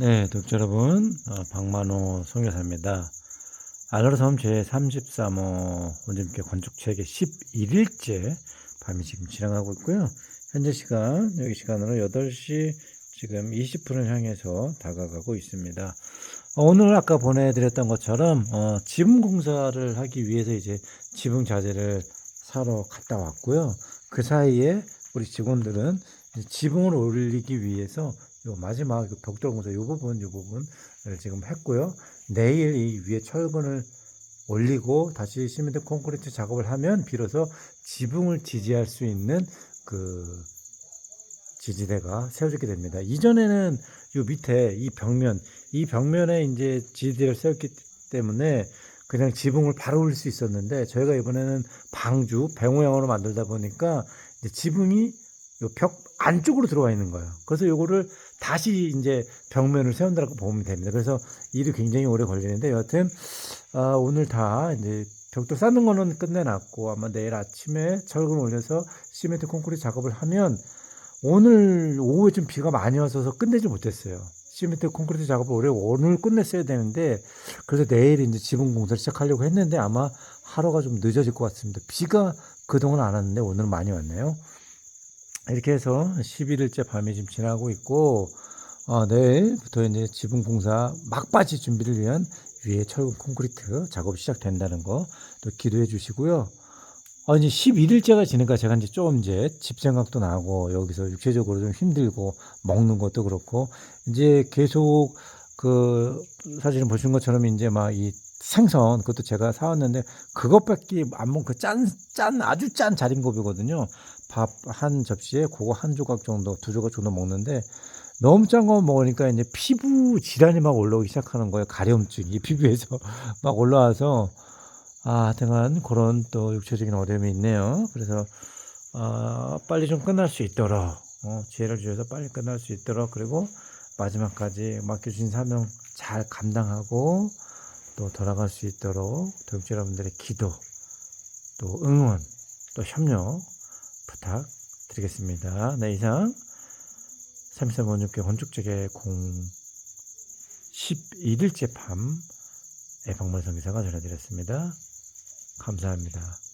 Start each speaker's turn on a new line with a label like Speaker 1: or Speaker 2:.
Speaker 1: 네, 독자 여러분, 어, 박만호 성교사입니다. 알라르섬 제33호 원주민께 건축체계 11일째 밤이 지금 지나가고 있고요. 현재 시간, 여기 시간으로 8시 지금 20분을 향해서 다가가고 있습니다. 어, 오늘 아까 보내드렸던 것처럼 어, 지붕 공사를 하기 위해서 이제 지붕 자재를 사러 갔다 왔고요. 그 사이에 우리 직원들은 지붕을 올리기 위해서 요 마지막 그 벽돌 공사 요 부분 요 부분을 지금 했고요. 내일 이 위에 철근을 올리고 다시 시멘트 콘크리트 작업을 하면 비로소 지붕을 지지할 수 있는 그 지지대가 세워지게 됩니다. 이전에는 요 밑에 이 벽면, 이 벽면에 이제 지지대를 세웠기 때문에 그냥 지붕을 바로 올릴 수 있었는데 저희가 이번에는 방주, 배 모양으로 만들다 보니까 지붕이 요 벽 안쪽으로 들어와 있는 거예요. 그래서 요거를 다시 이제 벽면을 세운다고 보면 됩니다. 그래서 일이 굉장히 오래 걸리는데 여하튼 아, 오늘 다 이제 벽돌 쌓는 거는 끝내놨고 아마 내일 아침에 철근 올려서 시멘트 콘크리트 작업을 하면 오늘 오후에 좀 비가 많이 와서 끝내지 못했어요. 시멘트 콘크리트 작업을 올해 오늘 끝냈어야 되는데 그래서 내일 이제 지붕 공사를 시작하려고 했는데 아마 하루가 좀 늦어질 것 같습니다. 비가 그동안 안 왔는데 오늘은 많이 왔네요. 이렇게 해서 11일째 밤이 지금 지나고 있고 어, 내일부터 이제 지붕 공사 막바지 준비를 위한 위에 철근 콘크리트 작업이 시작된다는 거 또 기도해 주시고요. 어, 이제 11일째가 지니까 제가 이제 좀 이제 집 생각도 나고 여기서 육체적으로 좀 힘들고 먹는 것도 그렇고 이제 계속 그 사실은 보신 것처럼 이제 막 이 생선 그것도 제가 사왔는데 그것밖에 안 먹고 짠, 짠 아주 짠 자린고비거든요. 밥 한 접시에 그거 한 조각 정도 두 조각 정도 먹는데 너무 짠 거 먹으니까 이제 피부 질환이 막 올라오기 시작하는 거예요. 가려움증이 피부에서 막 올라와서 아, 하여튼간 그런 또 육체적인 어려움이 있네요. 그래서 아, 빨리 좀 끝날 수 있도록 어, 지혜를 주셔서 빨리 끝날 수 있도록 그리고 마지막까지 맡겨주신 사명 잘 감당하고 또 돌아갈 수 있도록 도육자 여러분들의 기도 또 응원 또 협력 부탁드리겠습니다. 네, 이상 3356개 건축재계 공 11일째 밤 애방문 성기사가 전해드렸습니다. 감사합니다.